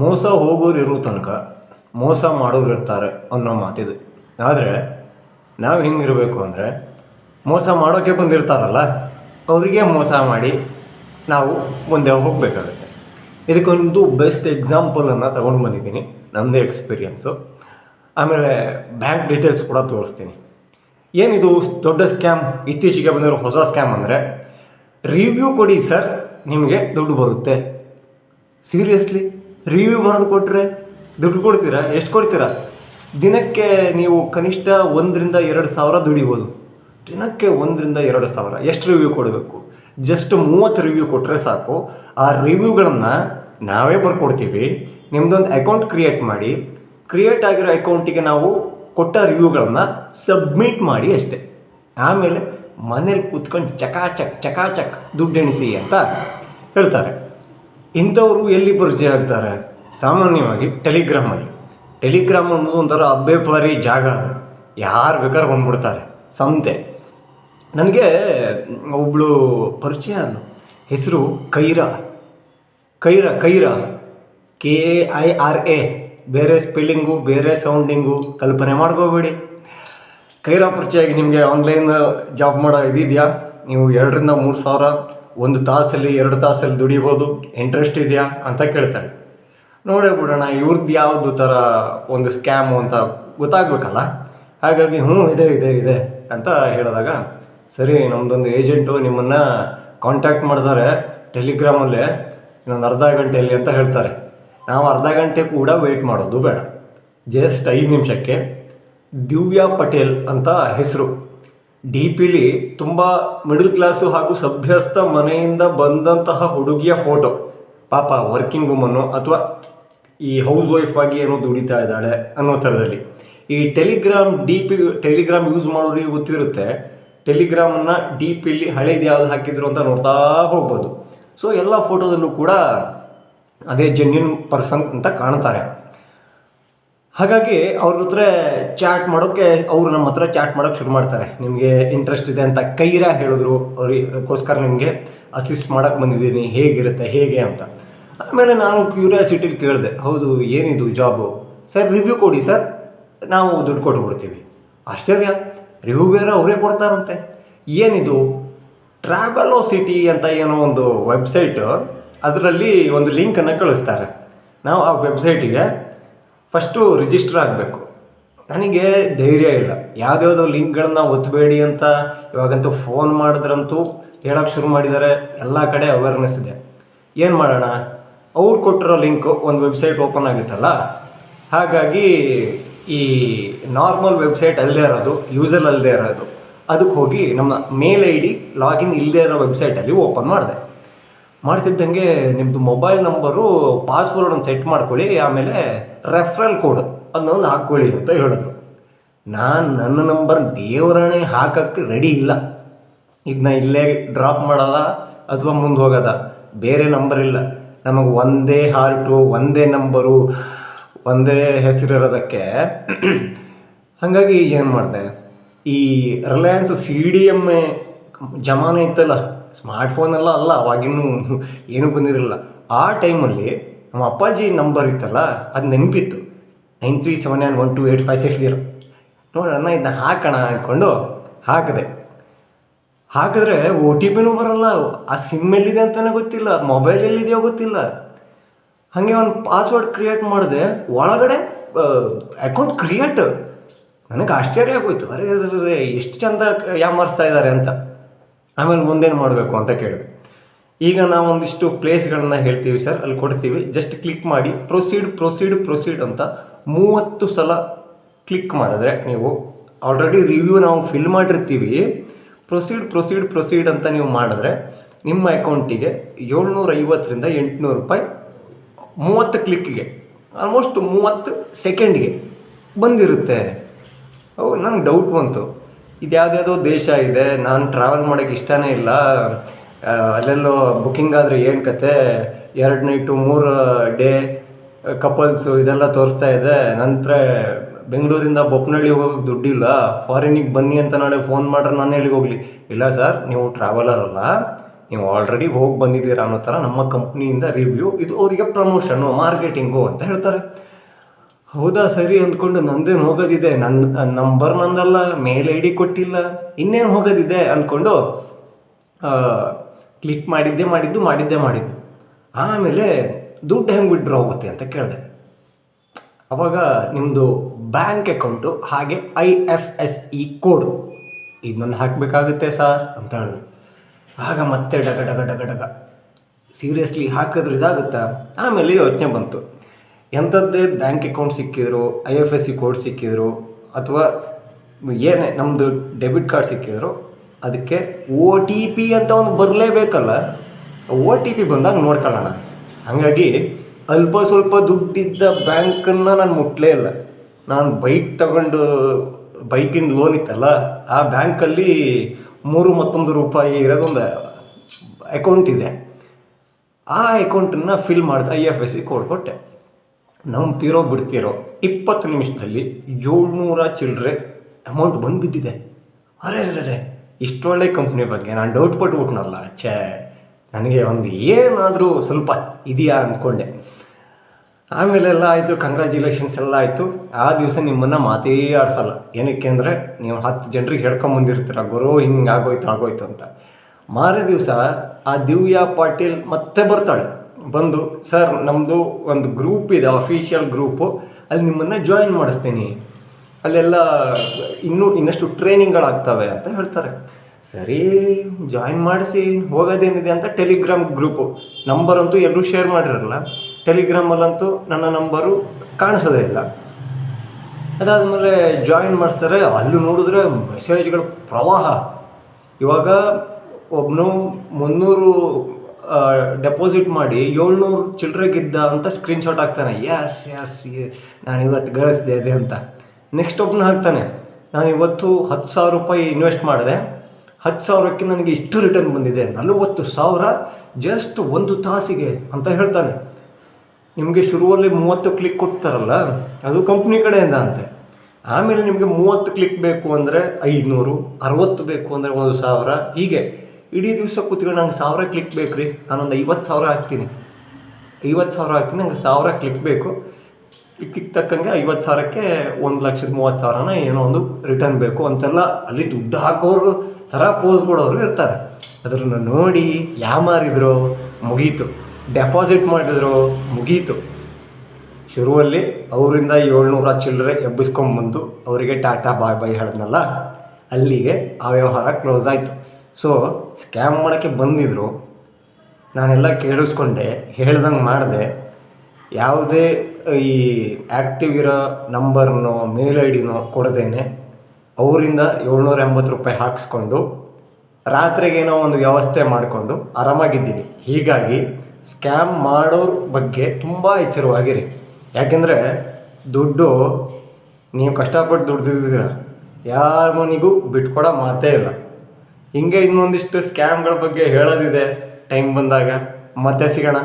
ಮೋಸ ಹೋಗೋರು ಇರೋ ತನಕ ಮೋಸ ಮಾಡೋರು ಇರ್ತಾರೆ ಅನ್ನೋ ಮಾತಿದೆ. ಆದರೆ ನಾವು ಹೆಂಗಿರಬೇಕು ಅಂದರೆ ಮೋಸ ಮಾಡೋಕ್ಕೆ ಬಂದಿರ್ತಾರಲ್ಲ, ಅವರಿಗೆ ಮೋಸ ಮಾಡಿ ನಾವು ಮುಂದೆ ಹೋಗಬೇಕಾಗುತ್ತೆ. ಇದಕ್ಕೊಂದು ಬೆಸ್ಟ್ ಎಕ್ಸಾಂಪಲನ್ನು ತಗೊಂಡು ಬಂದಿದ್ದೀನಿ ನಮ್ಮದೇ ಎಕ್ಸ್ಪೀರಿಯೆನ್ಸು ಆಮೇಲೆ ಬ್ಯಾಂಕ್ ಡೀಟೇಲ್ಸ್ ಕೂಡ ತೋರಿಸ್ತೀನಿ. ಏನಿದು ದೊಡ್ಡ ಸ್ಕ್ಯಾಮ್ ಇತ್ತೀಚೆಗೆ ಬಂದಿರೋ ಹೊಸ ಸ್ಕ್ಯಾಮ್ ಅಂದರೆ ರಿವ್ಯೂ ಕೊಡಿ ಸರ್, ನಿಮಗೆ ದುಡ್ಡು ಬರುತ್ತೆ. ಸೀರಿಯಸ್ಲಿ ರಿವ್ಯೂ ಬರೆದು ಕೊಟ್ಟರೆ ದುಡ್ಡು ಕೊಡ್ತೀರಾ? ಎಷ್ಟು ಕೊಡ್ತೀರಾ? ದಿನಕ್ಕೆ ನೀವು ಕನಿಷ್ಠ ಒಂದರಿಂದ ಎರಡು ಸಾವಿರ ದುಡಿಬೋದು. ದಿನಕ್ಕೆ ಒಂದರಿಂದ ಎರಡು ಸಾವಿರ. ಎಷ್ಟು ರಿವ್ಯೂ ಕೊಡಬೇಕು? ಜಸ್ಟ್ ಮೂವತ್ತು ರಿವ್ಯೂ ಕೊಟ್ಟರೆ ಸಾಕು. ಆ ರಿವ್ಯೂಗಳನ್ನು ನಾವೇ ಬರ್ಕೊಡ್ತೀವಿ. ನಿಮ್ಮದೊಂದು ಅಕೌಂಟ್ ಕ್ರಿಯೇಟ್ ಮಾಡಿ. ಕ್ರಿಯೇಟ್ ಆಗಿರೋ ಅಕೌಂಟಿಗೆ ನಾವು ಕೊಟ್ಟ ರಿವ್ಯೂಗಳನ್ನು ಸಬ್ಮಿಟ್ ಮಾಡಿ ಅಷ್ಟೇ. ಆಮೇಲೆ ಮನೇಲಿ ಕೂತ್ಕೊಂಡು ಚಕಾಚಕ್ ಚಕಾಚಕ್ ದುಡ್ಡೆಣಿಸಿ ಅಂತ ಹೇಳ್ತಾರೆ. ಇಂಥವರು ಎಲ್ಲಿ ಪರಿಚಯ ಆಗ್ತಾರೆ? ಸಾಮಾನ್ಯವಾಗಿ ಟೆಲಿಗ್ರಾಮಲ್ಲಿ ಟೆಲಿಗ್ರಾಮ್ ಅನ್ನೋದು ಒಂಥರ ಅಬ್ಬೇಪಾರಿ ಜಾಗ ಅದು. ಯಾರು ಬೇಕಾದ್ರೆ ಬಂದ್ಬಿಡ್ತಾರೆ. ಸಂತೆ. ನನಗೆ ಒಬ್ಬಳು ಪರಿಚಯ ಅಲ್ಲ ಹೆಸರು Kaira. Kaira Kaira. K A I R A. ಬೇರೆ ಸ್ಪೆಲ್ಲಿಂಗು, ಬೇರೆ ಸೌಂಡಿಂಗು ಕಲ್ಪನೆ ಮಾಡ್ಕೋಬೇಡಿ. ಕೈರಾ ಆಗಿ ನಿಮಗೆ ಆನ್ಲೈನ್ ಜಾಬ್ ಮಾಡೋ ಇದಿದೆಯಾ? ನೀವು ಎರಡರಿಂದ ಮೂರು ಸಾವಿರ ಒಂದು ತಾಸಲ್ಲಿ, ಎರಡು ತಾಸಲ್ಲಿ ದುಡಿಬೋದು? ಇಂಟ್ರೆಸ್ಟ್ ಇದೆಯಾ? ಅಂತ ಕೇಳ್ತಾರೆ. ನೋಡೇ ಬಿಡೋಣ ಇವ್ರದ್ದು ಯಾವುದು ಥರ ಒಂದು ಸ್ಕ್ಯಾಮು ಅಂತ ಗೊತ್ತಾಗಬೇಕಲ್ಲ? ಹಾಗಾಗಿ, ಹ್ಞೂ, ಇದೆ ಇದೆ ಇದೆ ಅಂತ ಹೇಳಿದಾಗ, ಸರಿ ನಮ್ಮದೊಂದು ಏಜೆಂಟು ನಿಮ್ಮನ್ನು ಕಾಂಟ್ಯಾಕ್ಟ್ ಮಾಡಿದ್ದಾರೆ ಟೆಲಿಗ್ರಾಮಲ್ಲೇ ಇನ್ನೊಂದು ಅರ್ಧ ಗಂಟೆಯಲ್ಲಿ ಅಂತ ಹೇಳ್ತಾರೆ. ನಾವು ಅರ್ಧ ಗಂಟೆ ಕೂಡ ವೆಯ್ಟ್ ಮಾಡೋದು ಬೇಡ. ಜಸ್ಟ್ ಐದು ನಿಮಿಷಕ್ಕೆ, ದಿವ್ಯಾ ಪಟೇಲ್ ಅಂತ ಹೆಸರು. ಡಿ ಪಿಲಿ ತುಂಬ ಮಿಡಲ್ ಕ್ಲಾಸು ಹಾಗೂ ಸಭ್ಯಸ್ಥ ಮನೆಯಿಂದ ಬಂದಂತಹ ಹುಡುಗಿಯ ಫೋಟೋ ಪಾಪ ವರ್ಕಿಂಗ್ ವುಮನ್ನು ಅಥವಾ ಈ ಹೌಸ್ ವೈಫ್ ಆಗಿ ಏನೋ ದುಡಿತಾ ಇದ್ದಾಳೆ ಅನ್ನೋ ಥರದಲ್ಲಿ. ಈ Telegram D P Telegram use ಮಾಡೋರಿಗೆ ಗೊತ್ತಿರುತ್ತೆ. ಟೆಲಿಗ್ರಾಮನ್ನು ಡಿ ಪಿಲಿ ಹಳೇದು ಯಾವ್ದು ಹಾಕಿದ್ರು ಅಂತ ನೋಡ್ತಾ ಹೋಗ್ಬೋದು. ಸೊ ಎಲ್ಲ ಫೋಟೋದಲ್ಲೂ ಕೂಡ ಅದೇ ಜೆನ್ಯೂನ್ ಪರ್ಸನ್ ಅಂತ ಕಾಣ್ತಾರೆ. ಹಾಗಾಗಿ ಅವ್ರ ಹತ್ರ ಚಾಟ್ ಮಾಡೋಕ್ಕೆ ಅವರು ನಮ್ಮ ಹತ್ರ ಚಾಟ್ ಮಾಡೋಕ್ಕೆ ಶುರು ಮಾಡ್ತಾರೆ. ನಿಮಗೆ ಇಂಟ್ರೆಸ್ಟ್ ಇದೆ ಅಂತ ಕೈರ ಹೇಳಿದ್ರು, ಅವ್ರಿಗೋಸ್ಕರ ನಿಮಗೆ ಅಸಿಸ್ಟ್ ಮಾಡೋಕ್ಕೆ ಬಂದಿದ್ದೀನಿ, ಹೇಗಿರುತ್ತೆ, ಹೇಗೆ ಅಂತ. ಆಮೇಲೆ ನಾನು ಕ್ಯೂರಿಯಾಸಿಟಿಲಿ ಕೇಳಿದೆ, ಹೌದು, ಏನಿದು ಜಾಬು ಸರ್ ರಿವ್ಯೂ ಕೊಡಿ, ಸರ್. ನಾವು ದುಡ್ಡು ಕೊಟ್ಬಿಡ್ತೀವಿ ಆಶ್ಚರ್ಯ. ರಿವ್ಯೂ ಬೇರೆ ಅವರೇ ಕೊಡ್ತಾರಂತೆ. ಏನಿದು? ಟ್ರಾವೆಲೋ ಸಿಟಿ ಅಂತ ಏನೋ ಒಂದು ವೆಬ್ಸೈಟು ಅದರಲ್ಲಿ ಒಂದು ಲಿಂಕನ್ನು ಕಳಿಸ್ತಾರೆ. ನಾವು ಆ ವೆಬ್ಸೈಟಿಗೆ ಫಸ್ಟು ರಿಜಿಸ್ಟರ್ ಆಗಬೇಕು. ನನಗೆ ಧೈರ್ಯ ಇಲ್ಲ. ಯಾವುದ್ಯಾವುದೋ ಲಿಂಕ್ಗಳನ್ನ ಒತ್ತಬೇಡಿ ಅಂತ ಇವಾಗಂತೂ ಫೋನ್ ಮಾಡಿದ್ರಂತೂ ಹೇಳೋಕ್ಕೆ ಶುರು ಮಾಡಿದ್ದಾರೆ. ಎಲ್ಲ ಕಡೆ ಅವೇರ್ನೆಸ್ ಇದೆ. ಏನು ಮಾಡೋಣ? ಅವ್ರು ಕೊಟ್ಟಿರೋ ಲಿಂಕು ಒಂದು ವೆಬ್ಸೈಟ್ ಓಪನ್ ಆಗುತ್ತಲ್ಲ? ಹಾಗಾಗಿ ಈ ನಾರ್ಮಲ್ ವೆಬ್ಸೈಟ್ ಅಲ್ಲದೆ ಇರೋದು ಯೂಸರ್ ಅಲ್ಲದೆ ಇರೋದು. ಅದಕ್ಕೆ ಹೋಗಿ ನಮ್ಮ ಮೇಲ್ ಐ ಡಿ ಲಾಗಿನ್ ಇಲ್ಲದೆ ಇರೋ ವೆಬ್ಸೈಟಲ್ಲಿ ಓಪನ್ ಮಾಡಿದೆ. ಮಾಡ್ತಿದ್ದಂಗೆ ನಿಮ್ಮದು ಮೊಬೈಲ್ ನಂಬರು ಪಾಸ್ವರ್ಡ್ ಒಂದು ಸೆಟ್ ಮಾಡ್ಕೊಳ್ಳಿ, ಆಮೇಲೆ ರೆಫ್ರಲ್ ಕೋಡ್ ಅದನ್ನೊಂದು ಹಾಕ್ಕೊಳ್ಳಿ ಅಂತ ಹೇಳಿದ್ರು. ನಾನು ನನ್ನ ನಂಬರ್ ದೇವರಣೆ ಹಾಕಕ್ಕೆ ರೆಡಿ ಇಲ್ಲ. ಇದನ್ನ ಇಲ್ಲೇ ಡ್ರಾಪ್ ಮಾಡೋದ ಅಥವಾ ಮುಂದೆ ಹೋಗೋದ? ಬೇರೆ ನಂಬರ್ ಇಲ್ಲ. ನಮಗೆ ಒಂದೇ ಹಾರ್ಟು ಒಂದೇ ನಂಬರು ಒಂದೇ ಹೆಸರಿರೋದಕ್ಕೆ ಹಾಗಾಗಿ ಏನು ಮಾಡಿದೆ? ಈ ರಿಲಯನ್ಸ್ ಸಿ ಡಿ ಎಂ ಜಮಾನೆ ಇತ್ತಲ್ಲ ಸ್ಮಾರ್ಟ್ಫೋನೆಲ್ಲ ಅಲ್ಲ ಅವಾಗಿನ್ನೂ ಏನೂ ಬಂದಿರಲಿಲ್ಲ. ಆ ಟೈಮಲ್ಲಿ ನಮ್ಮ ಅಪ್ಪಾಜಿ ನಂಬರ್ ಇತ್ತಲ್ಲ ಅದು ನೆನಪಿತ್ತು. Nine three seven nine one two eight five six zero. ನೋಡೋಣ ಇದನ್ನ ಹಾಕೋಣ ಅಂದ್ಕೊಂಡು ಹಾಕಿದೆ. ಹಾಕಿದ್ರೆ ಒ ಟಿ ಪಿನೂ ಬರಲ್ಲ ಆ ಸಿಮ್ ಎಲ್ಲಿದೆ ಅಂತಲೇ ಗೊತ್ತಿಲ್ಲ ಮೊಬೈಲ್ ಎಲ್ಲಿದೆಯೋ ಗೊತ್ತಿಲ್ಲ. ಹಾಗೆ ಒಂದು ಪಾಸ್ವರ್ಡ್ ಕ್ರಿಯೇಟ್ ಮಾಡಿದೆ ಒಳಗಡೆ ಅಕೌಂಟ್ ಕ್ರಿಯೇಟ್ ನನಗೆ ಆಶ್ಚರ್ಯ ಆಗೋಯ್ತು. ಅರೆ ಅರೆ, ಅರೆ ಎಷ್ಟು ಚಂದ ಯಾಮರ್ಸ್ತಾ ಇದ್ದಾರೆ ಅಂತ. ಆಮೇಲೆ ಮುಂದೇನು ಮಾಡಬೇಕು ಅಂತ ಕೇಳಿದೆ. ಈಗ ನಾವು ಒಂದಿಷ್ಟು ಪ್ಲೇಸ್ಗಳನ್ನ ಹೇಳ್ತೀವಿ ಸರ್ ಅಲ್ಲಿ ಕೊಡ್ತೀವಿ. ಜಸ್ಟ್ ಕ್ಲಿಕ್ ಮಾಡಿ ಪ್ರೊಸೀಡ್ ಪ್ರೊಸೀಡ್ ಪ್ರೊಸೀಡ್ ಅಂತ ಮೂವತ್ತು ಸಲ ಕ್ಲಿಕ್ ಮಾಡಿದ್ರೆ ನೀವು ಆಲ್ರೆಡಿ ರಿವ್ಯೂ ನಾವು ಫಿಲ್ ಮಾಡಿರ್ತೀವಿ. ಪ್ರೊಸೀಡ್ ಪ್ರೊಸೀಡ್ ಪ್ರೊಸೀಡ್ ಅಂತ ನೀವು ಮಾಡಿದ್ರೆ ನಿಮ್ಮ ಅಕೌಂಟಿಗೆ ಏಳ್ನೂರ ಐವತ್ತರಿಂದ ಎಂಟುನೂರು ರೂಪಾಯಿ ಮೂವತ್ತು ಕ್ಲಿಕ್ಕಿಗೆ ಆಲ್ಮೋಸ್ಟ್ ಮೂವತ್ತು ಸೆಕೆಂಡ್ಗೆ ಬಂದಿರುತ್ತೆ. ಅವು ನಂಗೆ ಡೌಟ್ ಬಂತು. ಇದು ಯಾವುದ್ಯಾವುದೋ ದೇಶ ಇದೆ, ನಾನು ಟ್ರಾವೆಲ್ ಮಾಡೋಕ್ಕೆ ಇಷ್ಟನೇ ಇಲ್ಲ. ಅಲ್ಲೆಲ್ಲೋ ಬುಕ್ಕಿಂಗ್ ಆದರೆ ಏನು ಕತೆ? ಎರಡು ನೈಟು ಮೂರು ಡೇ ಕಪಲ್ಸು ಇದೆಲ್ಲ ತೋರಿಸ್ತಾ ಇದೆ. ನಂತರ ಬೆಂಗಳೂರಿಂದ ಬೊಪ್ಪನಹಳ್ಳಿ ಹೋಗೋಕ್ಕೆ ದುಡ್ಡಿಲ್ಲ. ಫಾರಿನಿಗೆ ಬನ್ನಿ ಅಂತ ನಾಳೆ ಫೋನ್ ಮಾಡ್ರೆ ನಾನು ಎಲ್ಲಿಗೆ ಹೋಗಲಿ? ಇಲ್ಲ ಸರ್ ನೀವು ಟ್ರಾವೆಲರ್ ಅಲ್ಲ. ನೀವು ಆಲ್ರೆಡಿ ಹೋಗಿ ಬಂದಿದ್ದೀರಾ ಅನ್ನೋ ಥರ ನಮ್ಮ ಕಂಪ್ನಿಯಿಂದ ರಿವ್ಯೂ ಇದು ಅವರಿಗೆ ಪ್ರಮೋಷನ್ನು ಮಾರ್ಕೆಟಿಂಗು ಅಂತ ಹೇಳ್ತಾರೆ. ಹೌದಾ ಸರಿ ಅಂದ್ಕೊಂಡು ನಂದೇನು ಹೋಗೋದಿದೆ? ನನ್ನ ನಂಬರ್ ನಂದಲ್ಲ ಮೇಲ್ ಐ ಡಿ ಕೊಟ್ಟಿಲ್ಲ. ಇನ್ನೇನು ಹೋಗೋದಿದೆ ಅಂದ್ಕೊಂಡು ಕ್ಲಿಕ್ ಮಾಡಿದ್ದೆ ಮಾಡಿದ್ದು ಮಾಡಿದ್ದೆ ಮಾಡಿದ್ದು. ಆಮೇಲೆ ದುಡ್ಡು ಹೆಂಗೆ ವಿಡ್ರಾ ಹೋಗುತ್ತೆ ಅಂತ ಕೇಳಿದೆ. ಅವಾಗ ನಿಮ್ಮದು ಬ್ಯಾಂಕ್ ಅಕೌಂಟು ಹಾಗೆ I F S C code ಇದನ್ನೊಂದು ಹಾಕಬೇಕಾಗುತ್ತೆ ಸರ್ ಅಂತ ಹೇಳಿದ್ರು ಆಗ ಮತ್ತೆ ಡಗ ಡಗ ಡಗ ಡಗ. ಸೀರಿಯಸ್ಲಿ ಹಾಕಿದ್ರೆ ಇದಾಗುತ್ತಾ? ಆಮೇಲೆ ಯೋಚನೆ ಬಂತು. ಎಂಥದ್ದೇ ಬ್ಯಾಂಕ್ ಅಕೌಂಟ್ ಸಿಕ್ಕಿದ್ರು, I F S C code ಸಿಕ್ಕಿದ್ರು, ಅಥವಾ ಏನೇ ನಮ್ಮದು ಡೆಬಿಟ್ ಕಾರ್ಡ್ ಸಿಕ್ಕಿದ್ರು, ಅದಕ್ಕೆ ಓ ಟಿ ಪಿ ಅಂತ ಒಂದು ಬರಲೇಬೇಕಲ್ಲ, ಓ ಟಿ ಪಿ ಬಂದಾಗ ನೋಡ್ಕೊಳ್ಳೋಣ. ಹಾಗಾಗಿ ಅಲ್ಪ ಸ್ವಲ್ಪ ದುಡ್ಡಿದ್ದ ಬ್ಯಾಂಕನ್ನು ನಾನು ಮುಟ್ಲೇ ಇಲ್ಲ. ನಾನು ಬೈಕ್ ತಗೊಂಡು ಬೈಕಿನ ಲೋನ್ ಇತ್ತಲ್ಲ, ಆ ಬ್ಯಾಂಕಲ್ಲಿ ಮೂರು ಮತ್ತೊಂದು ರೂಪಾಯಿ ಇರೋದೊಂದು ಅಕೌಂಟ್ ಇದೆ. ಆ ಅಕೌಂಟನ್ನು ಫಿಲ್ ಮಾಡಿದೆ I F S C code ಕೊಟ್ಟೆ. ನಂಬ್ತಿರೋ ಬಿಡ್ತಿರೋ, ಇಪ್ಪತ್ತು ನಿಮಿಷದಲ್ಲಿ ಏಳ್ನೂರ ಚಿಲ್ಲರೆ ಅಮೌಂಟ್ ಬಂದು ಬಿದ್ದಿದೆ ಅರೆ ಅರೆ ಇಷ್ಟೊಳ್ಳೆ ಕಂಪ್ನಿ ಬಗ್ಗೆ ನಾನು ಡೌಟ್ ಪಟ್ಬಿಟ್ನಲ್ಲ, ಛೇ, ನನಗೆ ಒಂದು ಏನಾದರೂ ಸ್ವಲ್ಪ ಇದೆಯಾ ಅಂದ್ಕೊಂಡೆ ಆಮೇಲೆಲ್ಲ ಆಯಿತು ಕಂಗ್ರ್ಯಾಚುಲೇಷನ್ಸ್ ಎಲ್ಲ ಆಯಿತು. ಆ ದಿವಸ ನಿಮ್ಮನ್ನು ಮಾತೇ ಆಡಿಸಲ್ಲ. ಏನಕ್ಕೆ ಅಂದರೆ, ನೀವು ಹತ್ತು ಜನರಿಗೆ ಹೇಳ್ಕೊಂಬಂದಿರ್ತೀರ ಗುರು, ಹಿಂಗೆ ಆಗೋಯ್ತು ಆಗೋಯ್ತು ಅಂತ. ಮಾರೇ ದಿವಸ ಆ ದಿವ್ಯಾ ಪಾಟೀಲ್ ಮತ್ತೆ ಬರ್ತಾಳೆ. ಬಂದು, ಸರ್ ನಮ್ಮದು ಒಂದು ಗ್ರೂಪ್ ಇದೆ ಅಫಿಷಿಯಲ್ ಗ್ರೂಪು. ಅಲ್ಲಿ ನಿಮ್ಮನ್ನು ಜಾಯಿನ್ ಮಾಡಿಸ್ತೀನಿ. ಅಲ್ಲೆಲ್ಲ ಇನ್ನೂ ಇನ್ನಷ್ಟು ಟ್ರೈನಿಂಗ್ಗಳಾಗ್ತವೆ ಅಂತ ಹೇಳ್ತಾರೆ. ಸರಿ ಜಾಯಿನ್ ಮಾಡಿಸಿ, ಹೋಗೋದೇನಿದೆ ಅಂತ ಟೆಲಿಗ್ರಾಮ್ ಗ್ರೂಪು ನಂಬರ್ ಅಂತೂ ಎಲ್ಲರೂ ಶೇರ್ ಮಾಡಿರಲ್ಲ. ಟೆಲಿಗ್ರಾಮಲ್ಲಂತೂ ನನ್ನ ನಂಬರು ಕಾಣಿಸೋದೇ ಇಲ್ಲ. ಅದಾದಮೇಲೆ ಜಾಯಿನ್ ಮಾಡ್ತಾರೆ. ಅಲ್ಲಿ ನೋಡಿದ್ರೆ ಮೆಸೇಜ್ಗಳ ಪ್ರವಾಹ. ಇವಾಗ ಒಬ್ಬನು ಮುನ್ನೂರು ಡೆಪಾಸಿಟ್ ಮಾಡಿ ಏಳ್ನೂರು ಗೆದ್ದ ಅಂತ ಸ್ಕ್ರೀನ್ಶಾಟ್ ಹಾಕ್ತಾನೆ. ಯಾಸ್ ಯಾಸ್ ನಾನು ಇವತ್ತು ಗಳಿಸಿದೆ ಅದೇ ಅಂತ. ನೆಕ್ಸ್ಟ್ ಒಬ್ಬನ ಹಾಕ್ತಾನೆ. ನಾನು ಇವತ್ತು ಹತ್ತು ಸಾವಿರ ರೂಪಾಯಿ ಇನ್ವೆಸ್ಟ್ ಮಾಡಿದೆ. ಹತ್ತು ಸಾವಿರಕ್ಕೆ ನನಗೆ ಇಷ್ಟು ರಿಟರ್ನ್ ಬಂದಿದೆ. ನಲವತ್ತು ಸಾವಿರ ಜಸ್ಟ್ ಒಂದು ತಾಸಿಗೆ ಅಂತ ಹೇಳ್ತಾನೆ. ನಿಮಗೆ ಶುರುವಲ್ಲಿ ಮೂವತ್ತು ಕ್ಲಿಕ್ ಕೊಡ್ತಾರಲ್ಲ, ಅದು ಕಂಪ್ನಿ ಕಡೆಯಿಂದ ಅಂತೆ. ಆಮೇಲೆ ನಿಮಗೆ ಮೂವತ್ತು ಕ್ಲಿಕ್ ಬೇಕು ಅಂದರೆ ಐದುನೂರು, ಅರವತ್ತು ಬೇಕು ಅಂದರೆ ಒಂದು ಸಾವಿರ, ಹೀಗೆ. ಇಡೀ ದಿವಸ ಕೂತ್ಕೊಂಡು ನಂಗೆ ಸಾವಿರ ಕ್ಲಿಕ್ ಬೇಕು ರೀ. ನಾನೊಂದು ಐವತ್ತು ಸಾವಿರ ಹಾಕ್ತೀನಿ. ಐವತ್ತು ಸಾವಿರ ಹಾಕ್ತೀನಿ, ನಂಗೆ ಸಾವಿರ ಕ್ಲಿಕ್ ಬೇಕು. ಕ್ಲಿಕ್ ತಕ್ಕಂಗೆ ಐವತ್ತು ಸಾವಿರಕ್ಕೆ ಒಂದು ಲಕ್ಷದ ಮೂವತ್ತು ಸಾವಿರನ ಏನೋ ಒಂದು ರಿಟರ್ನ್ ಬೇಕು ಅಂತೆಲ್ಲ ಅಲ್ಲಿ ದುಡ್ಡು ಹಾಕೋರು, ಥರ ಪೋಸ್ ಕೊಡೋರು ಇರ್ತಾರೆ. ಅದನ್ನು ನೋಡಿ ಯಾಮಾರಿದ್ರು, ಮುಗೀತು. ಡೆಪಾಸಿಟ್ ಮಾಡಿದ್ರು, ಮುಗೀತು. ಶುರುವಲ್ಲಿ ಅವರಿಂದ ಏಳ್ನೂರ ಚಿಲ್ಲರೆ ಎಬ್ಬಿಸ್ಕೊಂಬಂದು ಅವರಿಗೆ ಟಾಟಾ ಬಾಯ್ ಬಾಯ್ ಹೇಳಿದ್ನಲ್ಲ, ಅಲ್ಲಿಗೆ ಆ ವ್ಯವಹಾರ ಕ್ಲೋಸ್ ಆಯಿತು. ಸೊ ಸ್ಕ್ಯಾಮ್ ಮಾಡೋಕ್ಕೆ ಬಂದಿದ್ದರು ನಾನೆಲ್ಲ ಕೇಳಿಸ್ಕೊಂಡೆ, ಹೇಳ್ದಂಗೆ ಮಾಡಿದೆ. ಯಾವುದೇ, ಈ ಆ್ಯಕ್ಟಿವ್ ಇರೋ ನಂಬರ್ನೋ ಮೇಲ್ ಐ ಡಿನೋ ಕೊಡದೇನೆ. ಅವರಿಂದ ಏಳ್ನೂರ ಎಂಬತ್ತು ರೂಪಾಯಿ ಹಾಕಿಸ್ಕೊಂಡು ರಾತ್ರಿಗೇನೋ ಒಂದು ವ್ಯವಸ್ಥೆ ಮಾಡಿಕೊಂಡು ಆರಾಮಾಗಿದ್ದೀನಿ. ಹೀಗಾಗಿ ಸ್ಕ್ಯಾಮ್ ಮಾಡೋರ ಬಗ್ಗೆ ತುಂಬ ಎಚ್ಚರವಾಗಿರಿ. ಯಾಕೆಂದರೆ, ದುಡ್ಡು, ನೀವು ಕಷ್ಟಪಟ್ಟು ದುಡ್ದಿದ್ದೀರ ಯಾರ ಮನೆಗೂ ಬಿಟ್ಕೊಡೋ ಮಾತೇ ಇಲ್ಲ. ಹಿಂಗೆ ಇನ್ನೊಂದಿಷ್ಟು ಸ್ಕ್ಯಾಮ್ಗಳ ಬಗ್ಗೆ ಹೇಳೋದಿದೆ. ಟೈಮ್ ಬಂದಾಗ. ಮತ್ತೆ ಸಿಗೋಣ.